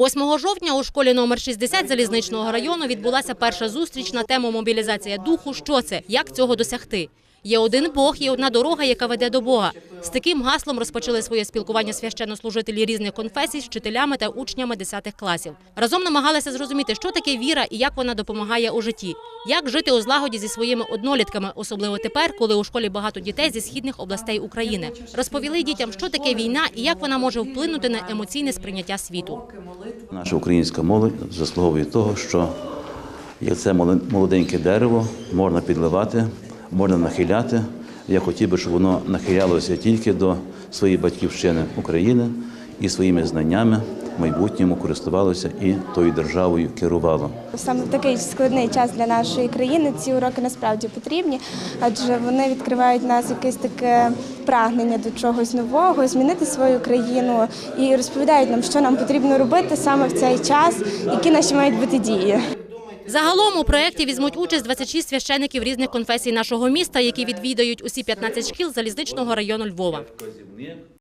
8 жовтня у школі номер 60 залізничного району відбулася перша зустріч на тему мобілізація духу. Що це? Як цього досягти? Є один Бог, є одна дорога, яка веде до Бога. З таким гаслом розпочали своє спілкування священнослужителі різних конфесій з вчителями та учнями 10 класів. Разом намагалися зрозуміти, що таке віра і як вона допомагає у житті, як жити у злагоді зі своїми однолітками, особливо тепер, коли у школі багато дітей зі східних областей України. Розповіли дітям, що таке війна і як вона може вплинути на емоційне сприйняття світу. Наша українська молодь заслуговує того, що як це молоденьке дерево можна підливати, можна нахиляти. Я хотів би, щоб воно нахилялося тільки до своєї батьківщини України і своїми знаннями в майбутньому користувалося і тою державою керувало. Саме такий складний час для нашої країни ці уроки насправді потрібні, адже вони відкривають нас якесь таке прагнення до чогось нового, змінити свою країну і розповідають нам, що нам потрібно робити саме в цей час, які наші мають бути дії. Загалом у проєкті візьмуть участь 26 священиків різних конфесій нашого міста, які відвідають усі 15 шкіл залізничного району Львова.